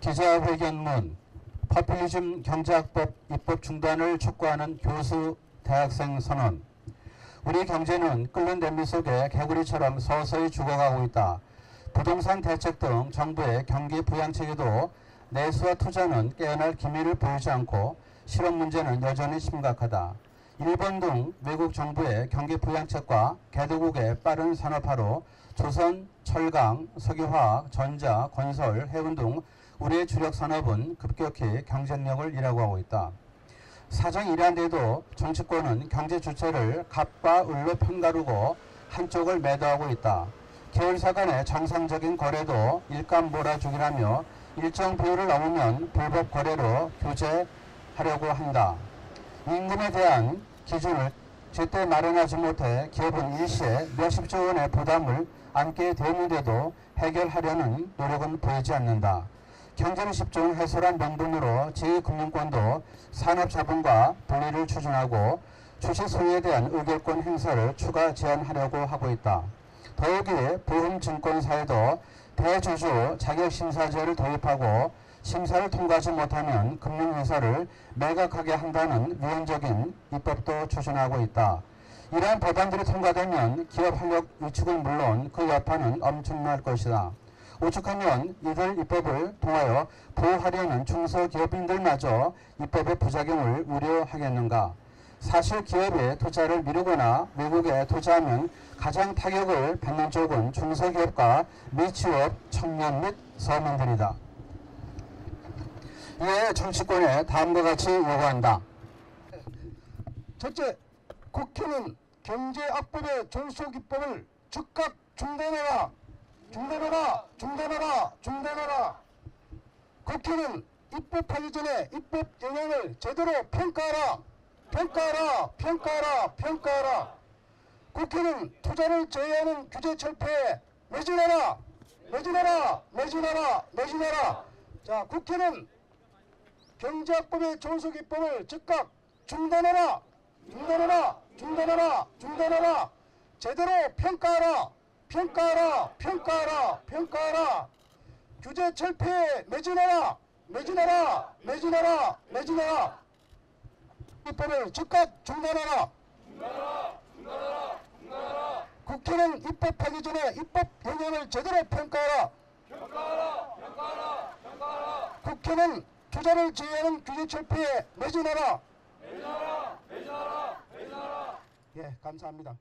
기자회견문 퍼퓰리즘 경제학법 입법 중단을 촉구하는 교수 대학생 선언 우리 경제는 끓는 냄비 속에 개구리처럼 서서히 죽어가고 있다. 부동산 대책 등 정부의 경기 부양책에도 내수와 투자는 깨어날 기미를 보이지 않고 실업 문제는 여전히 심각하다. 일본 등 외국 정부의 경기 부양책과 개도국의 빠른 산업화로 조선, 철강, 석유화학, 전자, 건설, 해운 등 우리의 주력 산업은 급격히 경쟁력을 잃어가고 있다. 사정이 이러한데도 정치권은 경제 주체를 갑과 을로 편가르고 한쪽을 매도하고 있다. 계열사 간의 정상적인 거래도 일감 몰아주기라며 일정 비율을 넘으면 불법 거래로 규제하려고 한다. 임금에 대한 기준을 제때 마련하지 못해 기업은 일시에 몇십조 원의 부담을 안게 되는데도 해결하려는 노력은 보이지 않는다. 경제는 10종 해소란 명분으로 제2금융권도 산업자본과 분리를 추진하고 주식 소유에 대한 의결권 행사를 추가 제한하려고 하고 있다. 더욱이 보험증권사에도 대주주 자격심사제를 도입하고 심사를 통과하지 못하면 금융회사를 매각하게 한다는 위헌적인 입법도 추진하고 있다. 이러한 법안들이 통과되면 기업 활력 위축은 물론 그 여파는 엄청날 것이다. 오죽하면 이들 입법을 통하여 보호하려는 중소기업인들마저 입법의 부작용을 우려하겠는가. 사실 기업의 투자를 미루거나 외국에 투자하면 가장 타격을 받는 쪽은 중소기업과 미취업 청년 및 서민들이다. 이에 정치권에 다음과 같이 요구한다. 첫째, 국회는 경제악법의 존속입법을 즉각 중단하라, 중단하라, 중단하라, 중단하라. 국회는 입법하기 전에 입법 영향을 제대로 평가하라, 평가하라, 평가하라, 평가하라. 국회는 투자를 제외하는 규제 철폐에 매진하라, 매진하라, 매진하라, 매진하라. 자, 국회는 경제학법의 존속입법을 즉각 중단하라 중단하라 중단하라 중단하라. 제대로 평가하라 평가하라 평가하라 평가하라. 규제 철폐에 매진하라 매진하라 매진하라 매진하라. 입법을 즉각 중단하라. 국회는 입법하기 전에 입법 영향을 제대로 평가하라. 국회는 투자를 제외하는 규제 철폐에 매진하라. 매진하라. 매진하라. 매진하라. 예, 감사합니다.